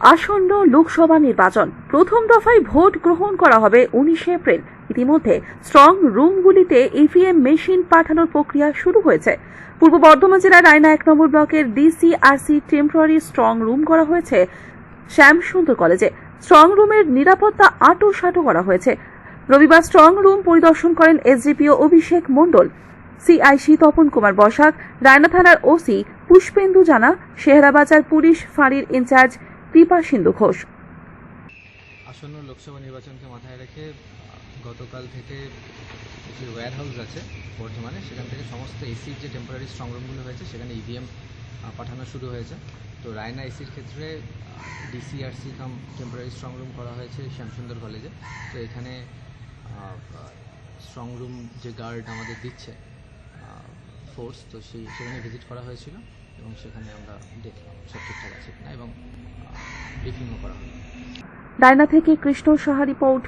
আসন্ন লোকসভা নির্বাচন। প্রথম দফায় ভোট গ্রহণ করা হবে উনিশে এপ্রিল। ইতিমধ্যে স্ট্রং রুমগুলিতে ইভিএম মেশিন পাঠানোর প্রক্রিয়া শুরু হয়েছে। পূর্ব বর্ধমান জেলার রায়না এক নম্বর ব্লকের ডিসিআরসি টেম্পোরারি স্ট্রং রুম করা হয়েছে শ্যামসুন্দর কলেজে। স্ট্রং রুমের নিরাপত্তা আটো সাটো করা হয়েছে। রবিবার স্ট্রং রুম পরিদর্শন করেন এসডিপিও অভিষেক মণ্ডল। সিআইসি তপন কুমার বসাক, রায়না থানার ওসি পুষ্পেন্দু জানা, শেহরাবাজার পুলিশ ফাঁড়ির ইনচার্জ কৃপা সিন্ধু ঘোষ। আসন্ন লোকসভা নির্বাচনকে মাথায় রেখে গতকাল থেকে যে ওয়্যার হাউস আছে বর্ধমানে, সেখান থেকে সমস্ত এসির যে টেম্পোরারি স্ট্রংরুমগুলো হয়েছে, সেখানে ইভিএম পাঠানো শুরু হয়েছে। তো রায়না এসির ক্ষেত্রে ডিসিআরসি কাম টেম্পোরারি স্ট্রংরুম করা হয়েছে শ্যামসুন্দর কলেজে তো এখানে স্ট্রংরুম যে গার্ড আমাদের দিচ্ছে ফোর্স তো সেই, সেখানে ভিজিট করা হয়েছিল এবং সেখানে আমরা দেখলাম সব ঠিকঠাক আছে কিনা এবং ব্রিফিংও করা হয়। ডায়না থেকে কৃষ্ণ সাহা রিপোর্ট